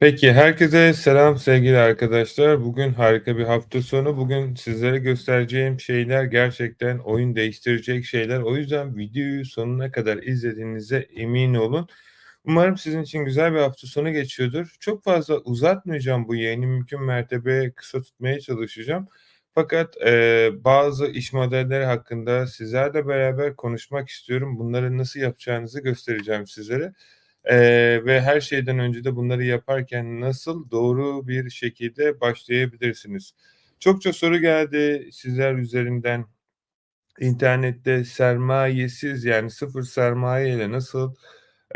Peki, herkese selam sevgili arkadaşlar. Bugün harika bir hafta sonu. Bugün sizlere göstereceğim şeyler gerçekten oyun değiştirecek şeyler. O yüzden videoyu sonuna kadar izlediğinize emin olun. Umarım sizin için güzel bir hafta sonu geçiyordur. Çok fazla uzatmayacağım bu yayını. Mümkün mertebe kısa tutmaya çalışacağım. Fakat, eee, bazı iş modelleri hakkında sizlerle beraber konuşmak istiyorum. Bunları nasıl yapacağınızı göstereceğim sizlere. Eee, ve her şeyden önce de bunları yaparken nasıl doğru bir şekilde başlayabilirsiniz? Çokça soru geldi sizler üzerinden. İnternette sermayesiz, yani sıfır sermayeyle nasıl,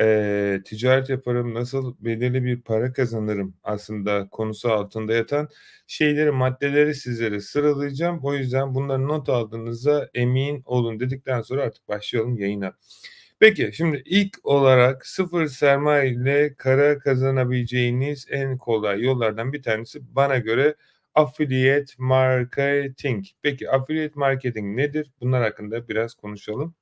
eee, ticaret yaparım, nasıl belirli bir para kazanırım aslında konusu altında yatan şeyleri, maddeleri sizlere sıralayacağım. O yüzden bunları not aldığınıza emin olun dedikten sonra artık başlayalım yayına. Peki, şimdi ilk olarak sıfır sermaye ile para kazanabileceğiniz en kolay yollardan bir tanesi bana göre affiliate marketing. Peki, affiliate marketing nedir? Bunlar hakkında biraz konuşalım.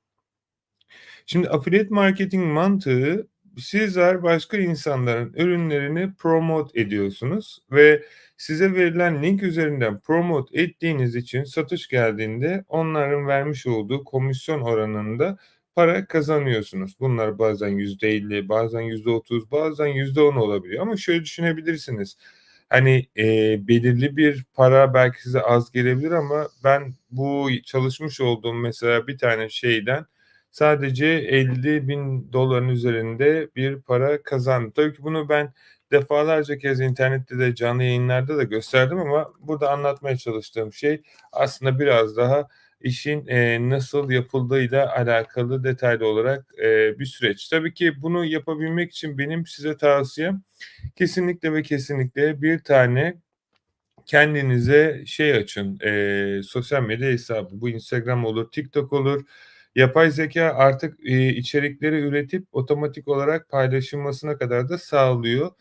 Şimdi affiliate marketing mantığı sizler başka insanların ürünlerini promote ediyorsunuz ve size verilen link üzerinden promote ettiğiniz için satış geldiğinde onların vermiş olduğu komisyon oranında para kazanıyorsunuz. Bunlar bazen %50, bazen %30, bazen %10 olabiliyor ama şöyle düşünebilirsiniz. Hani, eee, belirli bir para belki size az gelebilir ama ben bu çalışmış olduğum mesela bir tane şeyden sadece $50.000'ın üzerinde bir para kazandım. Tabii ki bunu ben defalarca kez internette de canlı yayınlarda da gösterdim ama burada anlatmaya çalıştığım şey aslında biraz daha işin, eee, nasıl yapıldığıyla alakalı detaylı olarak, eee, bir süreç. Tabii ki bunu yapabilmek için benim size tavsiyem kesinlikle ve kesinlikle bir tane kendinize şey açın, eee, sosyal medya hesabı. Bu Instagram olur, TikTok olur. Yapay zekâ artık, eee, içerikleri üretip otomatik olarak paylaşılmasına kadar da sağlıyor.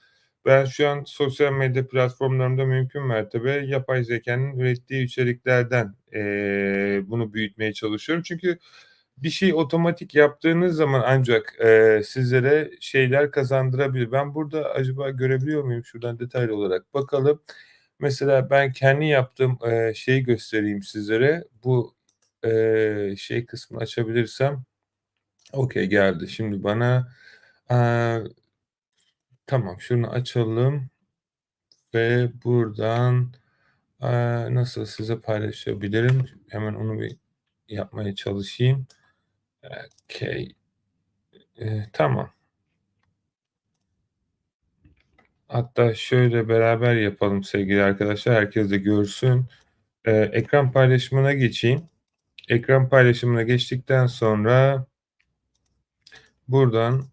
Ben şu an sosyal medya platformlarımda mümkün mertebe yapay zekânın ürettiği içeriklerden, eee, bunu büyütmeye çalışıyorum. Çünkü bir şeyi otomatik yaptığınız zaman ancak, eee, sizlere şeyler kazandırabilir. Ben burada acaba görebiliyor muyum? Şuradan detaylı olarak bakalım. Mesela ben kendi yaptığım, eee, şeyi göstereyim sizlere. Bu, eee, şey kısmını açabilirsem okay, geldi. Şimdi bana, aaa Tamam, şunu açalım ve buradan, aaa, nasıl size paylaşabilirim? Hemen onu bir yapmaya çalışayım. Okay. Eee, tamam. Hatta şöyle beraber yapalım sevgili arkadaşlar, herkes de görsün. Eee, ekran paylaşımına geçeyim. Ekran paylaşımına geçtikten sonra buradan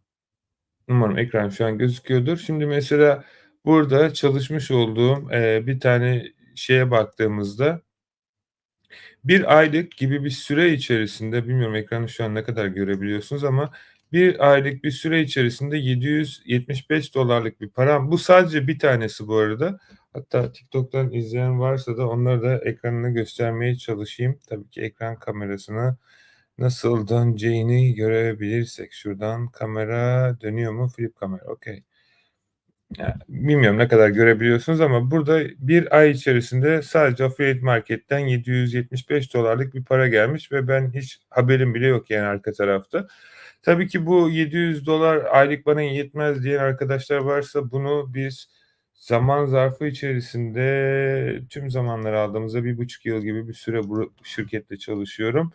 umarım ekran şu an gözüküyordur. Şimdi mesela burada çalışmış olduğum, eee, bir tane şeye baktığımızda 1 aylık gibi bir süre içerisinde, bilmiyorum ekranı şu an ne kadar görebiliyorsunuz ama 1 aylık bir süre içerisinde $775'lık bir param Bu sadece bir tanesi bu arada. Hatta TikTok'tan izleyen varsa da onlara da ekranını göstermeye çalışayım. Tabii ki ekran kamerasına nasıl döneceğini görebilirsek. Şuradan kamera dönüyor mu? Flip kamera, okay. Ya, bilmiyorum ne kadar görebiliyorsunuz ama burada 1 ay içerisinde sadece affiliate marketten $775'lık bir para gelmiş ve ben hiç haberim bile yok yani arka tarafta. Tabii ki bu $700 aylık bana yetmez diyen arkadaşlar varsa bunu biz zaman zarfı içerisinde tüm zamanları aldığımızda 1,5 yıl gibi bir süre bu şirkette çalışıyorum.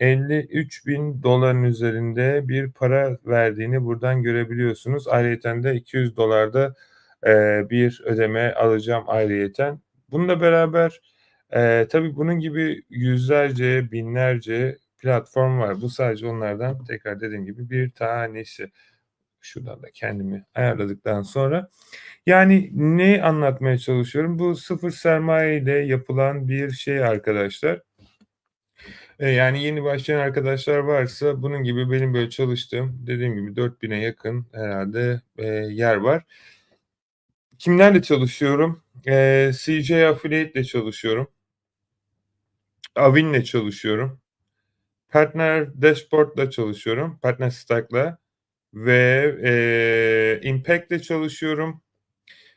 $53.000'ın üzerinde bir para verdiğini buradan görebiliyorsunuz. Ayrıyeten de $200 da, eee, bir ödeme alacağım ayrıyeten. Bununla beraber, eee, tabii bunun gibi yüzlerce, binlerce platform var. Bu sadece onlardan tekrar dediğim gibi bir tanesi. Şuradan da kendimi ayarladıktan sonra yani ne anlatmaya çalışıyorum? Bu sıfır sermaye ile yapılan bir şey arkadaşlar. Eee, yani yeni başlayan arkadaşlar varsa bunun gibi benim böyle çalıştığım, dediğim gibi 4000'e yakın herhâlde, eee, yer var. Kimlerle çalışıyorum? Eee, CJ Affiliate ile çalışıyorum. Awin'le çalışıyorum. Partner Dashboard'la çalışıyorum. Partner Stack'la ve, eee, Impact'le çalışıyorum.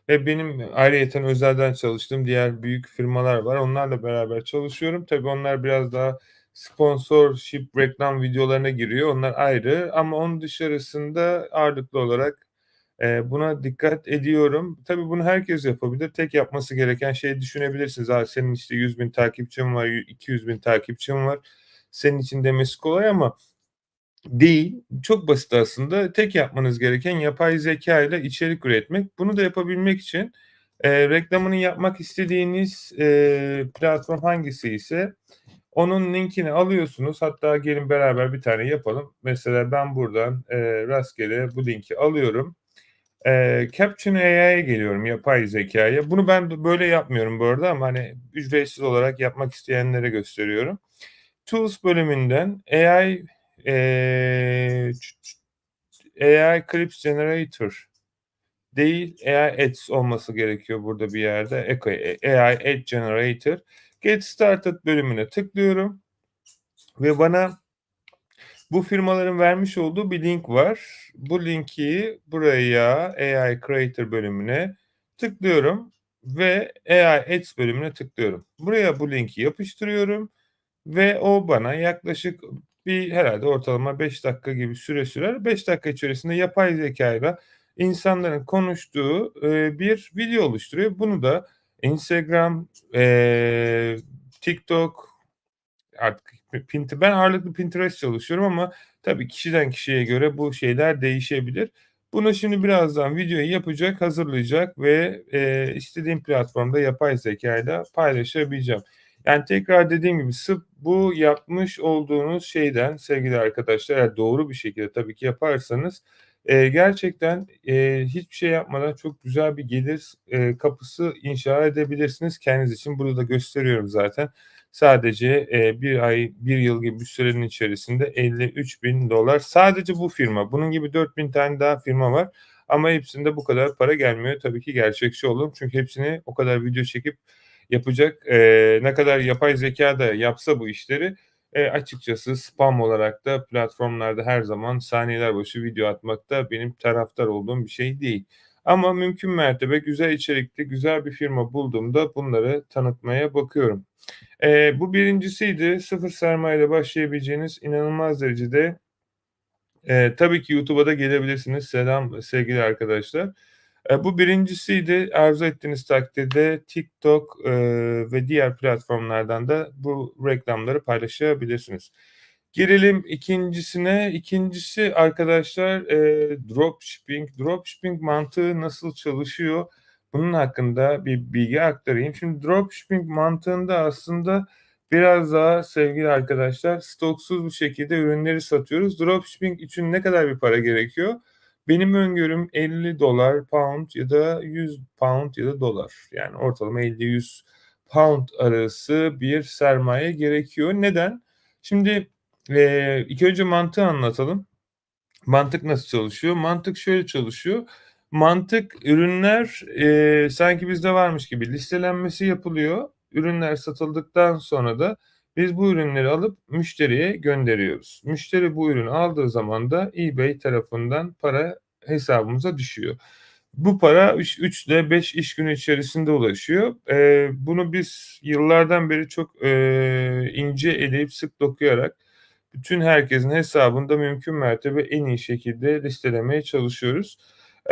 ve benim ayrıyeten özelden çalıştığım diğer büyük firmalar var. Onlarla beraber çalışıyorum. Tabii onlar biraz daha sponsorship reklam videolarına giriyor. Onlar ayrı ama onun dışarısında ağırlıklı olarak, eee, buna dikkat ediyorum. Tabii bunu herkes yapabilir. Tek yapması gereken şeyi düşünebilirsiniz. A, senin işte 100.000 takipçin var, yü 200.000 takipçin var. Senin için demesi kolay ama değil. Çok basit aslında. Tek yapmanız gereken yapay zekâyla içerik üretmek. Bunu da yapabilmek için, eee, reklamını yapmak istediğiniz, eee, platform hangisiyse onun linkini alıyorsunuz. Hatta gelin beraber bir tane yapalım. Mesela ben buradan, eee, rastgele bu linki alıyorum. Eee, Caption AI'ye geliyorum, yapay zekâya. Bunu ben böyle yapmıyorum bu arada ama, hani, ücretsiz olarak yapmak isteyenlere gösteriyorum. Tools bölümünden AI, eee, AI Clips Generator değil, AI Ads olması gerekiyor burada bir yerde. AI Ad Generator. Get Started bölümüne tıklıyorum ve bana bu firmaların vermiş olduğu bir link var. Bu linki buraya AI Creator bölümüne tıklıyorum ve AI Ads bölümüne tıklıyorum. Buraya bu linki yapıştırıyorum ve o bana yaklaşık bir herhâlde ortalama 5 dakika gibi süre sürer. 5 dakika içerisinde yapay zekâyla insanların konuştuğu, bir video oluşturuyor. Bunu da Instagram, eee, TikTok artık Pint ben ağırlıklı Pinterest çalışıyorum ama tabii kişiden kişiye göre bu şeyler değişebilir. Bunu şimdi birazdan videoyu yapacak, hazırlayacak ve, eee, istediğim platformda yapay zekâyla paylaşabileceğim. Yani tekrar dediğim gibi sırf bu yapmış olduğunuz şeyden sevgili arkadaşlar, eğer doğru bir şekilde tabii ki yaparsanız, eee, gerçekten, eee, hiçbir şey yapmadan çok güzel bir gelir eee, kapısı inşa edebilirsiniz kendiniz için. Burada da gösteriyorum zaten. Sadece, eee, 1 ay, 1 yıl gibi bir sürenin içerisinde $53.000 sadece bu firma. Bunun gibi 4.000 tane daha firma var ama hepsinde bu kadar para gelmiyor. Tabii ki gerçekçi olalım çünkü hepsini o kadar video çekip yapacak, eee, ne kadar yapay zekâ da yapsa bu işleri, eee, açıkçası spam olarak da platformlarda her zaman saniyeler başı video atmak da benim taraftar olduğum bir şey değil. Ama mümkün mertebe güzel içerikli, güzel bir firma bulduğumda bunları tanıtmaya bakıyorum. Eee, bu 1'incisiydi. Sıfır sermayeyle başlayabileceğiniz inanılmaz derecede Eee, tabii ki YouTube'a da gelebilirsiniz. Selam sevgili arkadaşlar. Eee, bu 1'incisiydi. Arzu ettiğiniz takdirde TikTok, eee, ve diğer platformlardan da bu reklamları paylaşabilirsiniz. Gelelim 2'ncisine. 2'ncisi arkadaşlar, eee, dropshipping. Dropshipping mantığı nasıl çalışıyor? Bunun hakkında bir bilgi aktarayım. Şimdi dropshipping mantığında aslında biraz daha sevgili arkadaşlar stoksuz bir şekilde ürünleri satıyoruz. Dropshipping için ne kadar bir para gerekiyor? Benim öngörüm $50 pound ya da £100 ya da dolar. Yani ortalama £50-100 arası bir sermaye gerekiyor. Neden? Şimdi, eee, ilk önce mantığı anlatalım. Mantık nasıl çalışıyor? Mantık şöyle çalışıyor. Mantık ürünler, eee, sanki bizde varmış gibi listelenmesi yapılıyor. Ürünler satıldıktan sonra da biz bu ürünleri alıp müşteriye gönderiyoruz. Müşteri bu ürünü aldığı zaman da eBay tarafından para hesabımıza düşüyor. Bu para üç 3 ile 5 iş günü içerisinde ulaşıyor. Eee, bunu biz yıllardan beri çok, eee, ince eleyip sık dokuyarak bütün herkesin hesabında mümkün mertebe en iyi şekilde listelemeye çalışıyoruz.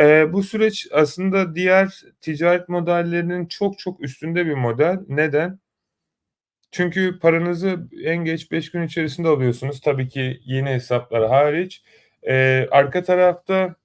Eee, bu süreç aslında diğer ticaret modellerinin çok çok üstünde bir model. Neden? Çünkü paranızı en geç 5 gün içerisinde alıyorsunuz. Tabii ki yeni hesaplar hariç. Eee, arka tarafta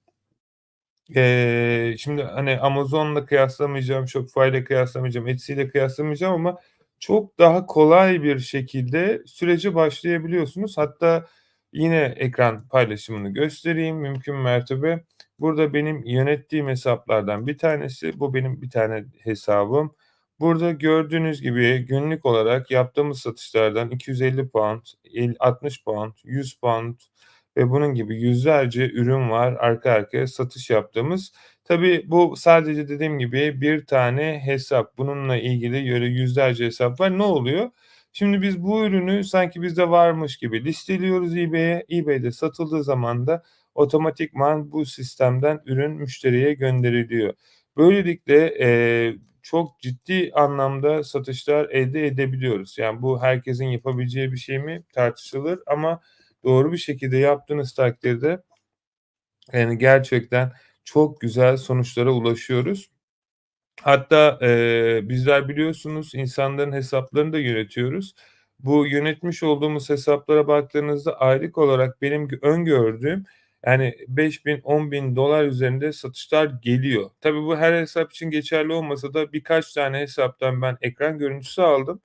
eee, şimdi, hani, Amazon'la kıyaslamayacağım, Shopify'la kıyaslamayacağım, Etsy'yle kıyaslamayacağım ama çok daha kolay bir şekilde sürece başlayabiliyorsunuz. Hatta yine ekran paylaşımını göstereyim mümkün mertebe. Burada benim yönettiğim hesaplardan bir tanesi. Bu benim bir tane hesabım. Burada gördüğünüz gibi günlük olarak yaptığımız satışlardan £250, el £60, £100 ve bunun gibi yüzlerce ürün var arka arkaya satış yaptığımız. Tabii bu sadece dediğim gibi bir tane hesap. Bununla ilgili öyle yüzlerce hesap var. Ne oluyor? Şimdi biz bu ürünü sanki bizde varmış gibi listeliyoruz eBay'e. eBay'de satıldığı zaman da otomatikman bu sistemden ürün müşteriye gönderiliyor. Böylelikle, eee, çok ciddi anlamda satışlar elde edebiliyoruz. Yani bu herkesin yapabileceği bir şey mi tartışılır ama doğru bir şekilde yaptığınız takdirde yani gerçekten çok güzel sonuçlara ulaşıyoruz. Hatta, eee, bizler biliyorsunuz insanların hesaplarını da yönetiyoruz. Bu yönetmiş olduğumuz hesaplara baktığınızda aylık olarak benim gö öngördüğüm yani $5.000-10.000 üzerinde satışlar geliyor. Tabii bu her hesap için geçerli olmasa da birkaç tane hesaptan ben ekran görüntüsü aldım.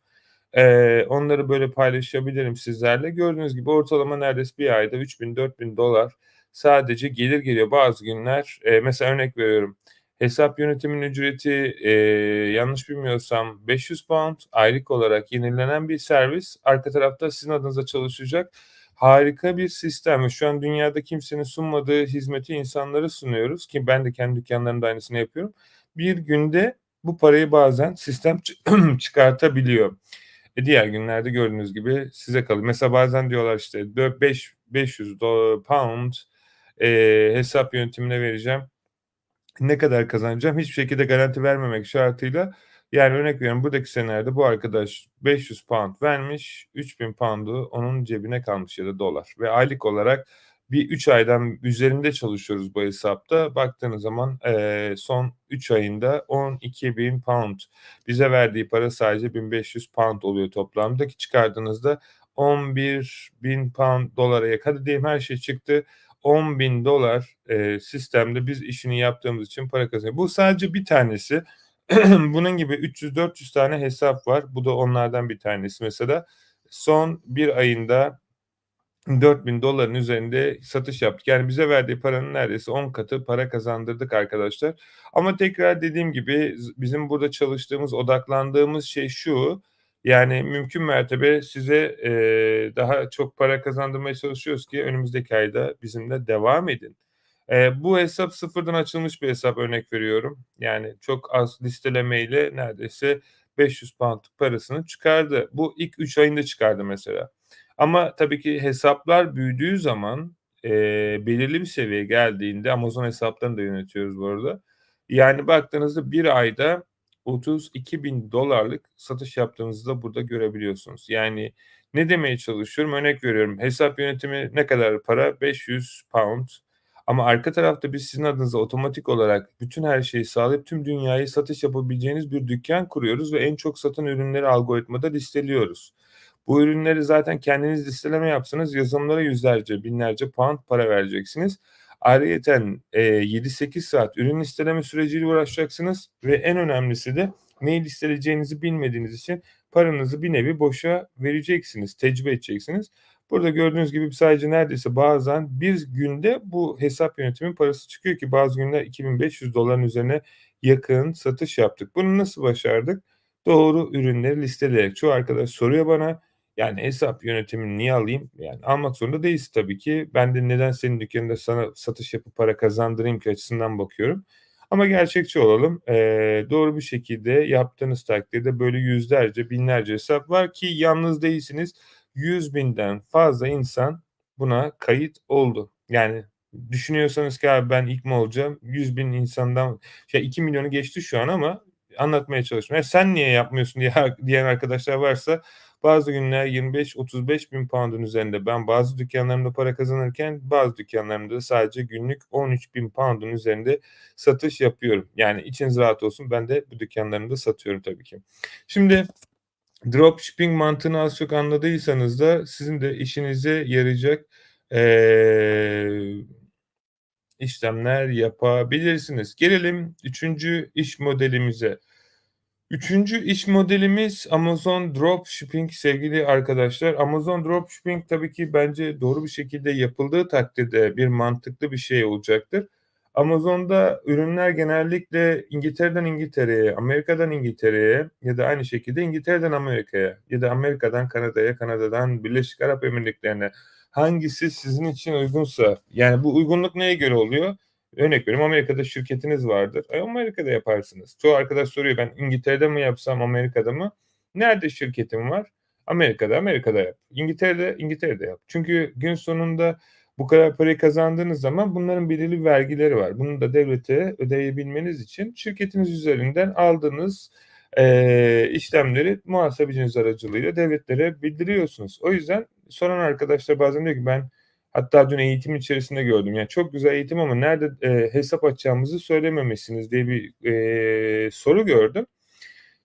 Eee, onları böyle paylaşabilirim sizlerle. Gördüğünüz gibi ortalama neredeyse bir ayda $3.000-4.000 sadece gelir geliyor. Bazı günler, eee, mesela örnek veriyorum, hesap yönetiminin ücreti, eee, yanlış bilmiyorsam £500 aylık olarak yenilenen bir servis. Arka tarafta sizin adınıza çalışacak harika bir sistem ve şu an dünyada kimsenin sunmadığı hizmeti insanlara sunuyoruz ki ben de kendi dükkânlarımda aynısını yapıyorum. Bir günde bu parayı bazen sistem çı çıkartabiliyor. E, diğer günlerde gördüğünüz gibi size kalıyor. Mesela bazen diyorlar işte dö beş beş yüz do pound, eee, hesap yönetimine vereceğim. Ne kadar kazanacağım? Hiçbir şekilde garanti vermemek şartıyla yani örnek veriyorum buradaki senaryoda bu arkadaş £500 vermiş, £3.000'u onun cebine kalmış ya da dolar ve aylık olarak bir 3 aydan üzerinde çalışıyoruz bu hesapta. Baktığınız zaman, eee, son 3 ayında £12.000 bize verdiği para sadece £1.500 oluyor toplamda ki çıkardığınızda £11.000 dolara yakın. Hadi diyelim her şey çıktı, $10.000 eee, sistemde biz işini yaptığımız için para kazanıyor. Bu sadece bir tanesi. Bunun gibi 300-400 tane hesap var. Bu da onlardan bir tanesi mesela. Son 1 ayında $4.000'ın üzerinde satış yaptık. Yani bize verdiği paranın neredeyse 10 katı para kazandırdık arkadaşlar. Ama tekrar dediğim gibi bizim burada çalıştığımız, odaklandığımız şey şu: Yani mümkün mertebe size, eee, daha çok para kazandırmaya çalışıyoruz ki önümüzdeki ayda bizimle devam edin. Eee, bu hesap sıfırdan açılmış bir hesap örnek veriyorum. Yani çok az listelemeyle neredeyse £500 parasını çıkardı. Bu ilk 3 ayında çıkardı mesela. Ama tabii ki hesaplar büyüdüğü zaman, eee, belirli bir seviyeye geldiğinde Amazon hesaplarını da yönetiyoruz bu arada. Yani baktığınızda 1 ayda $32.000'lık satış yaptığınızı da burada görebiliyorsunuz. Yani ne demeye çalışıyorum? Örnek veriyorum, hesap yönetimi ne kadar para? £500 ama arka tarafta biz sizin adınıza otomatik olarak bütün her şeyi sağlayıp tüm dünyaya satış yapabileceğiniz bir dükkân kuruyoruz ve en çok satan ürünleri algoritmada listeliyoruz. Bu ürünleri zaten kendiniz listeleme yapsanız yazılımlara yüzlerce, binlerce pound para vereceksiniz. Ayrıyeten, eee, 7-8 saat ürün listeleme süreciyle uğraşacaksınız ve en önemlisi de neyi listeleyeceğinizi bilmediğiniz için paranızı bir nevi boşa vereceksiniz, tecrübe edeceksiniz. Burada gördüğünüz gibi sadece neredeyse bazen bir günde bu hesap yönetimi parası çıkıyor ki bazı günler $2.500'ın üzerine yakın satış yaptık. Bunu nasıl başardık? Doğru ürünleri listeleyerek. Çoğu arkadaş soruyor bana, yani hesap yönetimini niye alayım? Yani almak zorunda değilsin tabii ki. Ben de neden senin dükkânında sana satış yapıp para kazandırayım ki açısından bakıyorum. Ama gerçekçi olalım. Eee, doğru bir şekilde yaptığınız takdirde böyle yüzlerce, binlerce hesap var ki yalnız değilsiniz. 100.000'den fazla insan buna kayıt oldu. Yani düşünüyorsanız ki abi ben ilk mi olacağım? 100.000 insandan şey 2.000.000'u geçti şu an ama anlatmaya çalışıyorum. "E, sen niye yapmıyorsun?" diye diyen arkadaşlar varsa bazı günler £25.000-35.000'ın üzerinde ben bazı dükkânlarımda para kazanırken bazı dükkânlarımda da sadece günlük £13.000'ın üzerinde satış yapıyorum. Yani içiniz rahat olsun ben de bu dükkânlarımda satıyorum tabii ki. Şimdi dropshipping mantığını az çok anladıysanız da sizin de işinize yarayacak, eee, işlemler yapabilirsiniz. Gelelim 3'üncü iş modelimize. 3'üncü iş modelimiz Amazon Dropshipping sevgili arkadaşlar. Amazon Dropshipping tabii ki bence doğru bir şekilde yapıldığı takdirde bir mantıklı bir şey olacaktır. Amazon'da ürünler genellikle İngiltere'den İngiltere'ye, Amerika'dan İngiltere'ye ya da aynı şekilde İngiltere'den Amerika'ya ya da Amerika'dan Kanada'ya, Kanada'dan Birleşik Arap Emirlikleri'ne hangisi sizin için uygunsa yani bu uygunluk neye göre oluyor? Örnek veriyorum Amerika'da şirketiniz vardır. E, Amerika'da yaparsınız. Çoğu arkadaş soruyor ben İngiltere'de mi yapsam Amerika'da mı? Nerede şirketin var? Amerika'da, Amerika'da yap. İngiltere'de, İngiltere'de yap. Çünkü gün sonunda Bu kadar parayı kazandığınız zaman bunların belirli vergileri var. Bunu da devlete ödeyebilmeniz için şirketiniz üzerinden aldığınız, eee, işlemleri muhasebeciniz aracılığıyla devletlere bildiriyorsunuz. O yüzden soran arkadaşlar bazen diyor ki ben hatta dün eğitim içerisinde gördüm. Yani çok güzel eğitim ama nerede, eee, hesap açacağımızı söylememişsiniz diye bir, eee, soru gördüm.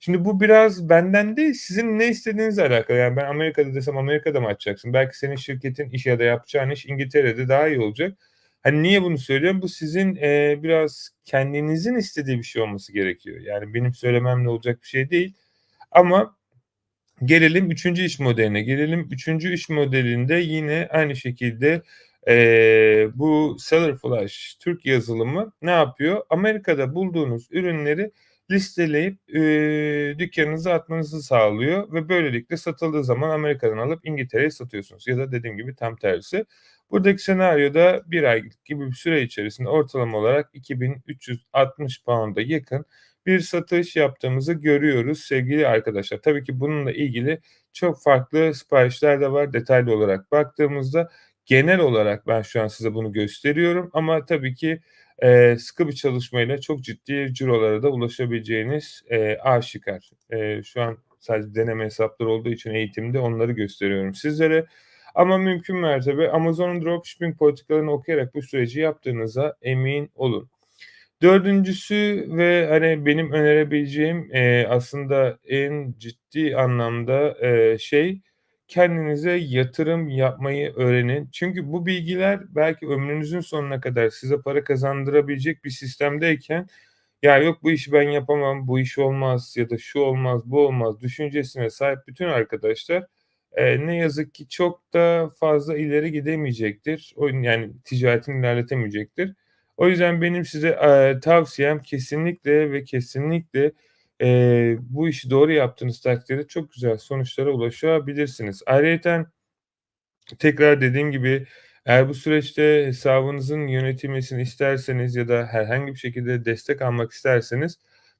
Şimdi bu biraz benden değil, sizin ne istediğinizle alakalı. Yani ben Amerika'da desem Amerika'da mı açacaksın? Belki senin şirketin iş ya da yapacağın iş İngiltere'de daha iyi olacak. Hani niye bunu söylüyorum? Bu sizin, eee, biraz kendinizin istediği bir şey olması gerekiyor. Yani benim söylememle olacak bir şey değil. Ama gelelim 3. iş modeline. Gelelim 3. iş modelinde yine aynı şekilde, eee, bu Sellerflash Türk yazılımı ne yapıyor? Amerika'da bulduğunuz ürünleri listeleyip, eee, dükkânınıza atmanızı sağlıyor ve böylelikle satıldığı zaman Amerika'dan alıp İngiltere'ye satıyorsunuz ya da dediğim gibi tam tersi. Buradaki senaryoda 1 ay gibi bir süre içerisinde ortalama olarak £2.360'a yakın bir satış yaptığımızı görüyoruz sevgili arkadaşlar. Tabii ki bununla ilgili çok farklı siparişler de var. Detaylı olarak baktığımızda genel olarak ben şu an size bunu gösteriyorum ama tabii ki, eee, sıkı bir çalışmayla çok ciddi cirolara da ulaşabileceğiniz, eee, aşikâr. Eee, şu an sadece deneme hesapları olduğu için eğitimde onları gösteriyorum sizlere. Ama mümkün mertebe Amazon'un dropshipping politikalarını okuyarak bu süreci yaptığınıza emin olun. 4'üncüsü ve, hani, benim önerebileceğim, eee, aslında en ciddi anlamda, eee, şey, kendinize yatırım yapmayı öğrenin. Çünkü bu bilgiler belki ömrünüzün sonuna kadar size para kazandırabilecek bir sistemdeyken, "Ya, yok bu işi ben yapamam, bu iş olmaz ya da şu olmaz, bu olmaz." düşüncesine sahip bütün arkadaşlar, eee, ne yazık ki çok da fazla ileri gidemeyecektir. Oyun yani ticaretini ilerletemeyecektir. O yüzden benim size, eee, tavsiyem kesinlikle ve kesinlikle, eee, bu işi doğru yaptığınız takdirde çok güzel sonuçlara ulaşabilirsiniz. Ayrıyeten tekrar dediğim gibi eğer bu süreçte hesabınızın yönetilmesini isterseniz ya da herhangi bir şekilde destek almak isterseniz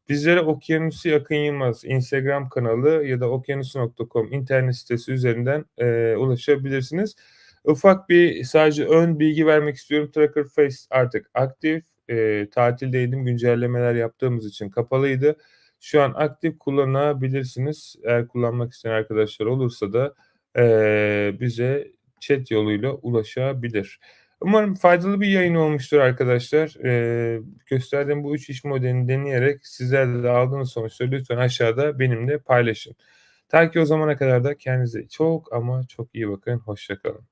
bizlere Okyanusu Akın Yılmaz Instagram kanalı ya da okyanusu.com internet sitesi üzerinden, eee, ulaşabilirsiniz. Ufak bir sadece ön bilgi vermek istiyorum. Tracker Face artık aktif. Eee, tatildeydim, güncellemeler yaptığımız için kapalıydı. Şu an aktif kullanabilirsiniz. Eğer kullanmak isteyen arkadaşlar olursa da, eee, bize chat yoluyla ulaşabilir. Umarım faydalı bir yayın olmuştur arkadaşlar. Eee, gösterdiğim bu 3 iş modelini deneyerek sizler de aldığınız sonuçları lütfen aşağıda benimle paylaşın. Ta ki o zamana kadar da kendinize çok ama çok iyi bakın. Hoşça kalın.